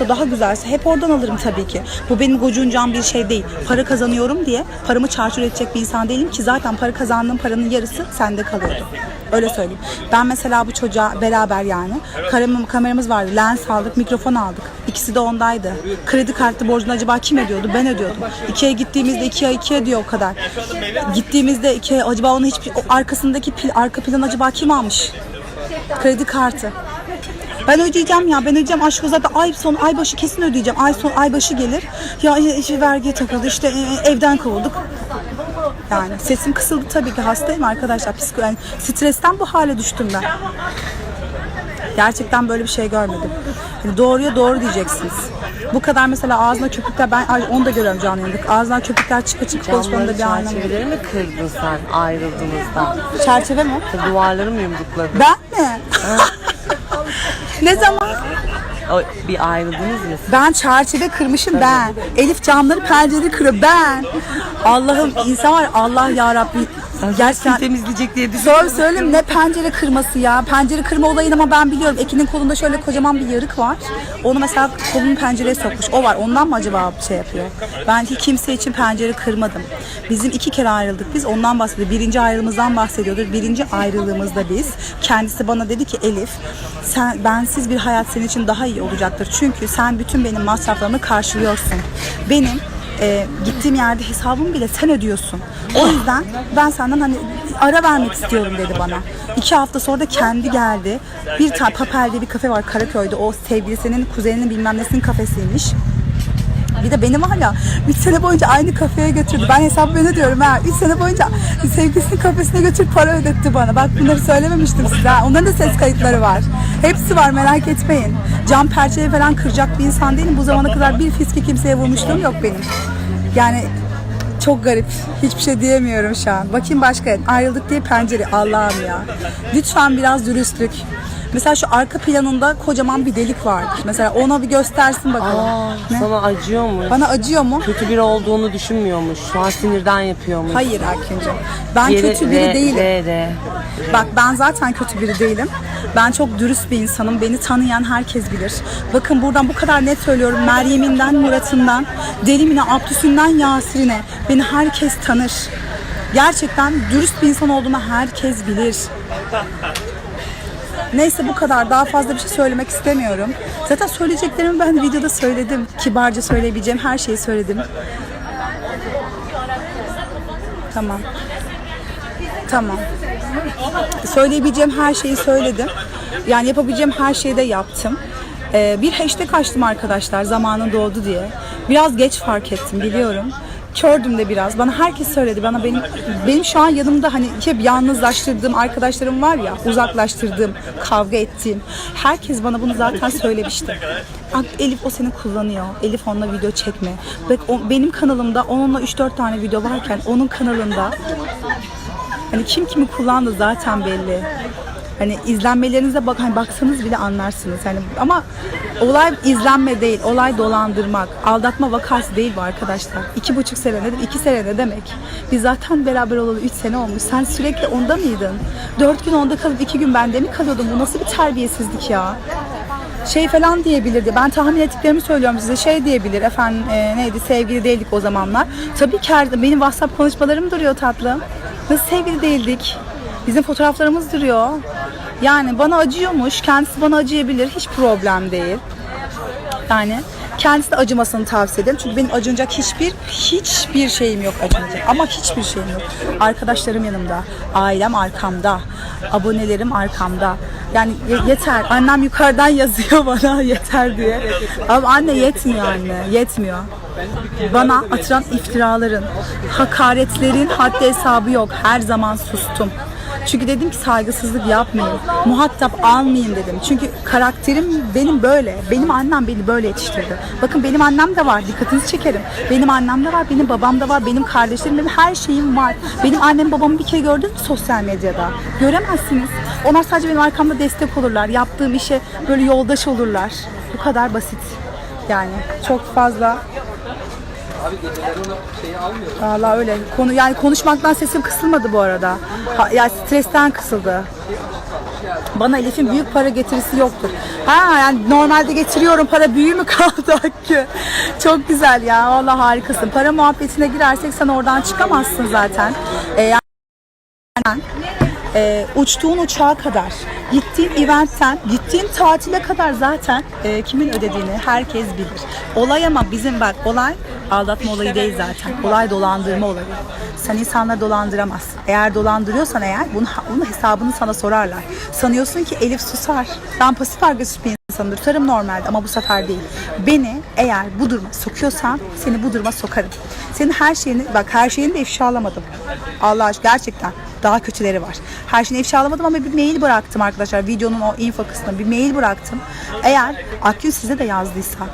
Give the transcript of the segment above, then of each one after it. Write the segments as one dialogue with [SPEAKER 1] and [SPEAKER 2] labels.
[SPEAKER 1] rahatsa, daha güzelse hep oradan alırım tabii ki. Bu benim gocunacağım bir şey değil. Para kazanıyorum diye paramı çarçur edecek bir insan değilim ki zaten para kazandığım paranın yarısı sende kalıyordu. Öyle söyleyeyim. Ben mesela bu çocuğa beraber yani kameramız, kameramız vardı. Lens aldık, mikrofon aldık. İkisi de ondaydı. Kredi kartı borcunu acaba kim ödüyordu? Ben ödüyordum. Ikea'ya gittiğimizde Ikea Ikea diyor o kadar. Gittiğimizde Ikea acaba onun hiçbir arkasındaki pil, arka plan acaba kim almış? Kredi kartı. Ben ödeyeceğim ya ben ödeyeceğim aşkı zaten ay sonu ay başı kesin ödeyeceğim ay son ay başı gelir ya işte vergi takıldı işte e, evden kovulduk yani sesim kısıldı tabii ki hastayım arkadaşlar psiko yani stresten bu hale düştüm ben gerçekten böyle bir şey görmedim yani doğruya doğru diyeceksiniz bu kadar mesela ağzına köpükler ben ay, onu da görüyorum canlı yayında ağzından köpükler çıkı çıkı konuşmanın da bir anlamı yok.
[SPEAKER 2] çerçeveleri mi kırdın sen ayrıldığınızda?
[SPEAKER 1] çerçeve mi?
[SPEAKER 2] Duvarları mı yumrukladın?
[SPEAKER 1] ben mi? Ne zaman?
[SPEAKER 2] O, bir ayrıldınız siz.
[SPEAKER 1] Ben çerçeve kırmışım ben. Elif camları pencereleri kırıyor ben. Allah'ım insan var Allah ya Rabbi.
[SPEAKER 2] Sen
[SPEAKER 1] Gerçekten
[SPEAKER 2] temizleyecek diye düşün.
[SPEAKER 1] Doğru söyleyeyim ne pencere kırması ya. Pencere kırma olayını ama ben biliyorum. Ekin'in kolunda şöyle kocaman bir yarık var. Onu mesela kolunu pencereye sokmuş. O var. Ondan mı acaba şey yapıyor? Ben hiç kimse için pencere kırmadım. Bizim iki kere ayrıldık. Biz ondan bahsediyor. Birinci ayrılığımızdan bahsediyordur. Birinci ayrılığımızda biz. Kendisi bana dedi ki Elif sen bensiz bir hayat senin için daha iyi olacaktır. Çünkü sen bütün benim masraflarımı karşılıyorsun. Benim e, gittiğim yerde hesabımı bile sen ödüyorsun. O yüzden ben senden hani ara vermek istiyorum dedi bana. İki hafta sonra da kendi geldi. Bir tane Papel'de bir kafe var Karaköy'de. O sevgilisinin kuzeninin bilmem nesinin kafesiymiş. Bir de beni var ya 3 sene boyunca aynı kafeye götürdü. Ben hesabı ben ödüyorum ha. 3 sene boyunca sevgilisinin kafesine götürüp para ödetti bana. Bak bunları söylememiştim size. Onların da ses kayıtları var. Hepsi var merak etmeyin. Cam perçevi falan kıracak bir insan değilim. Bu zamana kadar bir fiski kimseye vurmuşluğum yok benim. Yani çok garip. Hiçbir şey diyemiyorum şu an. Bakayım başka. Ayrıldık diye pencere. Allah'ım ya. Lütfen biraz dürüstlük. Mesela şu arka planında kocaman bir delik var. Mesela ona bir göstersin bakalım.
[SPEAKER 2] Aa,
[SPEAKER 1] Ne?
[SPEAKER 2] sana acıyor mu?
[SPEAKER 1] Bana acıyor mu?
[SPEAKER 2] Kötü biri olduğunu düşünmüyormuş. Şu an sinirden yapıyormuş.
[SPEAKER 1] Hayır Erkin'cim. Ben
[SPEAKER 2] Yeri-
[SPEAKER 1] kötü biri
[SPEAKER 2] re-
[SPEAKER 1] değilim.
[SPEAKER 2] re- re.
[SPEAKER 1] Bak ben zaten kötü biri değilim. Ben çok dürüst bir insanım. Beni tanıyan herkes bilir. Bakın buradan bu kadar net söylüyorum. Meryem'inden, Murat'ından, Delimine, Abdüsünden, Yasir'ine. Beni herkes tanır. Gerçekten dürüst bir insan olduğumu herkes bilir. Neyse bu kadar. Daha fazla bir şey söylemek istemiyorum. Zaten söyleyeceklerimi ben videoda söyledim. Kibarca söyleyebileceğim her şeyi söyledim. Tamam. Tamam. Söyleyebileceğim her şeyi söyledim. Yani yapabileceğim her şeyi de yaptım. Ee, bir hashtag açtım arkadaşlar zamanı doğdu diye. Biraz geç fark ettim biliyorum. Kördüm de biraz. Bana herkes söyledi. Bana benim benim şu an yanımda hani hep yalnızlaştırdığım arkadaşlarım var ya, uzaklaştırdığım, kavga ettiğim. Herkes bana bunu zaten söylemişti. "Bak Elif o seni kullanıyor. Elif onunla video çekme. Bak o, benim kanalımda onunla 3-4 tane video varken onun kanalında Hani kim kimi kullandı zaten belli. Hani izlenmelerinize bak hani baksanız bile anlarsınız. Hani ama olay izlenme değil, olay dolandırmak, aldatma vakası değil bu arkadaşlar. İki buçuk sene nedir? İki sene ne demek? Biz zaten beraber olalı üç sene olmuş. Sen sürekli onda mıydın? Dört gün onda kalıp iki gün bende mi kalıyordun? Bu nasıl bir terbiyesizlik ya? şey falan diyebilirdi. Ben tahmin ettiklerimi söylüyorum size. Şey diyebilir efendim e, neydi sevgili değildik o zamanlar. Tabii ki her, benim WhatsApp konuşmalarım duruyor tatlım. Nasıl sevgili değildik? Bizim fotoğraflarımız duruyor. Yani bana acıyormuş. Kendisi bana acıyabilir. Hiç problem değil. Yani kendisi de acımasını tavsiye ederim. Çünkü benim acınacak hiçbir hiçbir şeyim yok acınacak. Ama hiçbir şeyim yok. Arkadaşlarım yanımda, ailem arkamda, abonelerim arkamda. Yani ye- yeter. Annem yukarıdan yazıyor bana yeter diye. Ama anne yetmiyor anne. Yetmiyor. Bana atılan iftiraların, hakaretlerin haddi hesabı yok. Her zaman sustum. Çünkü dedim ki saygısızlık yapmayayım. Muhatap almayayım dedim. Çünkü karakterim benim böyle. Benim annem beni böyle yetiştirdi. Bakın benim annem de var. Dikkatinizi çekerim. Benim annem de var. Benim babam da var. Benim kardeşlerim, benim her şeyim var. Benim annem babamı bir kere gördünüz mü sosyal medyada? Göremezsiniz. Onlar sadece benim arkamda destek olurlar. Yaptığım işe böyle yoldaş olurlar. Bu kadar basit. Yani çok fazla Valla öyle. Konu yani konuşmaktan sesim kısılmadı bu arada. Ha, yani stresten kısıldı. Bana Elif'in büyük para getirisi yoktur. Ha yani normalde getiriyorum para büyüğü mü kaldı Hakkı? Çok güzel ya vallahi harikasın. Para muhabbetine girersek sen oradan çıkamazsın zaten. Ee, e, uçtuğun uçağa kadar, gittiğin eventten, gittiğin tatile kadar zaten e, kimin ödediğini herkes bilir. Olay ama bizim bak olay aldatma olayı değil zaten. Olay dolandırma olayı. Sen insanları dolandıramazsın. Eğer dolandırıyorsan eğer bunun, bunun hesabını sana sorarlar. Sanıyorsun ki Elif susar. Ben pasif agresif bir insanımdır. Tutarım normalde ama bu sefer değil. Beni eğer bu duruma sokuyorsan seni bu duruma sokarım. Senin her şeyini, bak her şeyini de ifşalamadım. Allah aşkına gerçekten daha kötüleri var. Her şeyini ifşalamadım ama bir mail bıraktım arkadaşlar. Videonun o info kısmına bir mail bıraktım. Eğer Akgün size de yazdıysa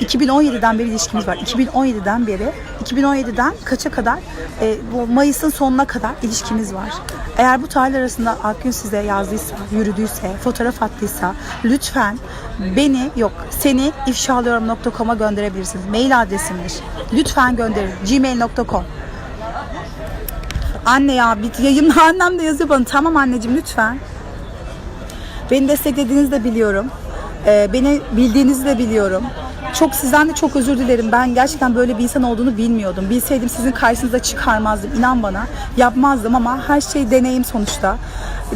[SPEAKER 1] 2017'den beri ilişkimiz var. 2017'den beri 2017'den kaça kadar e, bu Mayıs'ın sonuna kadar ilişkimiz var. Eğer bu tarih arasında Akgün size yazdıysa, yürüdüyse, fotoğraf attıysa lütfen beni yok seni ifşalıyorum.com'a gönderebilirsiniz. Mail adresimdir. Lütfen gönderin. gmail.com Anne ya bir yayında annem de yazıyor bana. Tamam anneciğim lütfen. Beni desteklediğinizi de biliyorum. Ee, beni bildiğinizi de biliyorum. Çok sizden de çok özür dilerim. Ben gerçekten böyle bir insan olduğunu bilmiyordum. Bilseydim sizin karşınıza çıkarmazdım. İnan bana. Yapmazdım ama her şey deneyim sonuçta.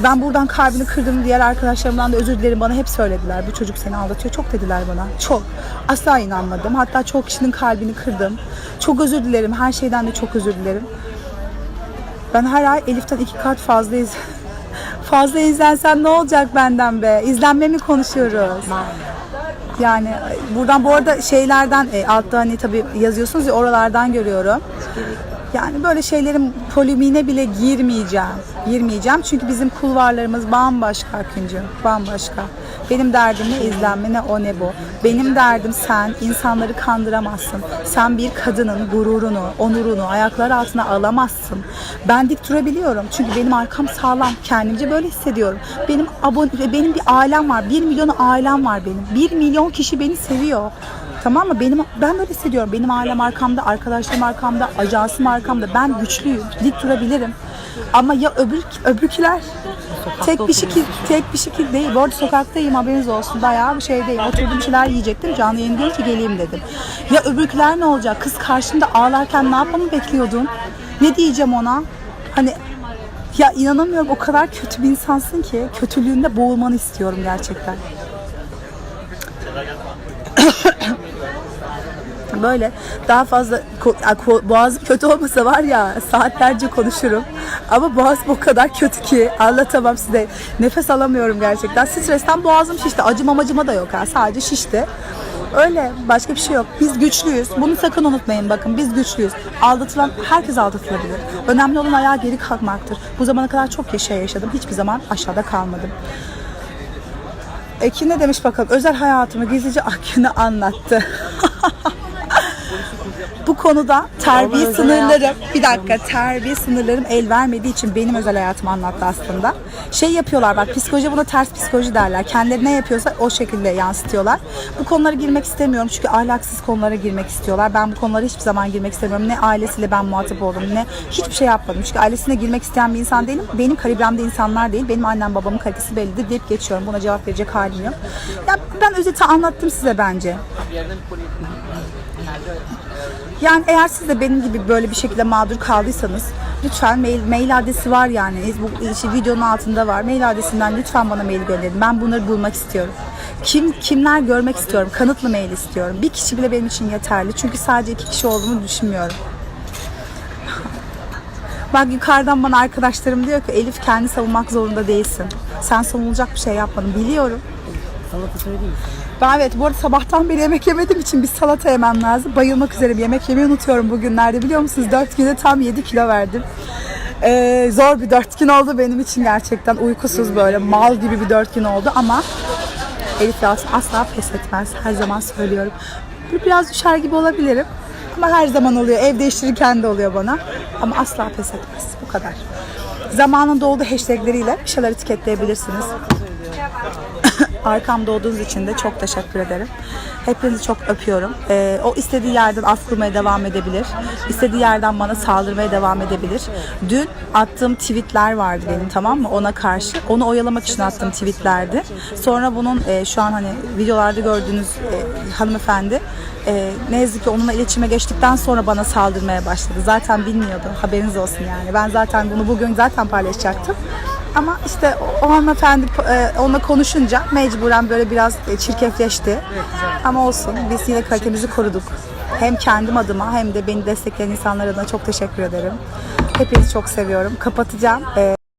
[SPEAKER 1] Ben buradan kalbini kırdım. Diğer arkadaşlarımdan da özür dilerim. Bana hep söylediler. Bu çocuk seni aldatıyor. Çok dediler bana. Çok. Asla inanmadım. Hatta çok kişinin kalbini kırdım. Çok özür dilerim. Her şeyden de çok özür dilerim. Ben her ay Elif'ten iki kat fazla iz fazla izlensem ne olacak benden be? İzlenme mi konuşuyoruz? Yani buradan bu arada şeylerden e, altta hani tabii yazıyorsunuz ya oralardan görüyorum. Yani böyle şeylerin polemiğine bile girmeyeceğim. Girmeyeceğim çünkü bizim kulvarlarımız bambaşka Akıncığım. Bambaşka. Benim derdim ne izlenme ne o ne bu. Benim derdim sen insanları kandıramazsın. Sen bir kadının gururunu, onurunu ayaklar altına alamazsın. Ben dik durabiliyorum. Çünkü benim arkam sağlam. Kendimce böyle hissediyorum. Benim abone, benim bir ailem var. Bir milyon ailem var benim. Bir milyon kişi beni seviyor. Tamam mı? Benim ben böyle hissediyorum. Benim ailem arkamda, arkadaşlarım arkamda, ajansım arkamda. Ben güçlüyüm. Dik durabilirim. Ama ya öbür tek bir şekil tek bir şekil değil. Bu arada sokaktayım haberiniz olsun. Bayağı bir şeydeyim. Oturdum bir şeyler yiyecektim. Canlı yayın gelince geleyim dedim. Ya öbürküler ne olacak? Kız karşımda ağlarken ne yapmamı bekliyordun? Ne diyeceğim ona? Hani ya inanamıyorum o kadar kötü bir insansın ki kötülüğünde boğulmanı istiyorum gerçekten. Böyle daha fazla boğazım kötü olmasa var ya saatlerce konuşurum. Ama boğazım o kadar kötü ki anlatamam size. Nefes alamıyorum gerçekten. Stresten boğazım şişti. Acım amacıma da yok ha. Sadece şişti. Öyle başka bir şey yok. Biz güçlüyüz. Bunu sakın unutmayın bakın. Biz güçlüyüz. Aldatılan herkes aldatılabilir. Önemli olan ayağa geri kalkmaktır. Bu zamana kadar çok şey yaşadım. Hiçbir zaman aşağıda kalmadım. Ekin ne demiş bakalım. Özel hayatımı gizlice Akgün'e anlattı. Bu konuda terbiye sınırlarım, bir dakika terbiye sınırlarım el vermediği için benim özel hayatımı anlattı aslında. Şey yapıyorlar bak psikoloji buna ters psikoloji derler. Kendileri ne yapıyorsa o şekilde yansıtıyorlar. Bu konulara girmek istemiyorum çünkü ahlaksız konulara girmek istiyorlar. Ben bu konulara hiçbir zaman girmek istemiyorum. Ne ailesiyle ben muhatap oldum ne hiçbir şey yapmadım. Çünkü ailesine girmek isteyen bir insan değilim. Benim kalibremde insanlar değil. Benim annem babamın kalitesi bellidir deyip geçiyorum. Buna cevap verecek halim yok. Ya ben özeti anlattım size bence. Yani eğer siz de benim gibi böyle bir şekilde mağdur kaldıysanız lütfen mail, mail adresi var yani bu işte videonun altında var. Mail adresinden lütfen bana mail gönderin. Ben bunları bulmak istiyorum. Kim kimler görmek istiyorum. Kanıtlı mail istiyorum. Bir kişi bile benim için yeterli. Çünkü sadece iki kişi olduğumu düşünmüyorum. Bak yukarıdan bana arkadaşlarım diyor ki Elif kendi savunmak zorunda değilsin. Sen savunulacak bir şey yapmadın. Biliyorum.
[SPEAKER 2] Salata söyleyeyim?
[SPEAKER 1] Ben evet bu arada sabahtan beri yemek yemediğim için bir salata yemem lazım. Bayılmak üzereyim. Yemek yemeyi unutuyorum bugünlerde biliyor musunuz? 4 günde tam 7 kilo verdim. Ee, zor bir 4 gün oldu benim için gerçekten. Uykusuz böyle mal gibi bir 4 gün oldu ama Elif Yalçın asla pes etmez. Her zaman söylüyorum. Biraz düşer gibi olabilirim. Ama her zaman oluyor. Ev değiştirirken de oluyor bana. Ama asla pes etmez. Bu kadar. Zamanında oldu hashtagleriyle bir şeyler etiketleyebilirsiniz. Arkamda olduğunuz için de çok teşekkür ederim. Hepinizi çok öpüyorum. Ee, o istediği yerden af devam edebilir. İstediği yerden bana saldırmaya devam edebilir. Dün attığım tweetler vardı benim tamam mı ona karşı. Onu oyalamak için attığım tweetlerdi. Sonra bunun e, şu an hani videolarda gördüğünüz e, hanımefendi e, ne yazık ki onunla iletişime geçtikten sonra bana saldırmaya başladı. Zaten bilmiyordu. Haberiniz olsun yani. Ben zaten bunu bugün zaten paylaşacaktım. Ama işte o, hanımefendi e, onunla konuşunca mecburen böyle biraz e, çirkefleşti. Ama olsun biz yine kalitemizi koruduk. Hem kendim adıma hem de beni destekleyen insanlar adına çok teşekkür ederim. Hepinizi çok seviyorum. Kapatacağım. E,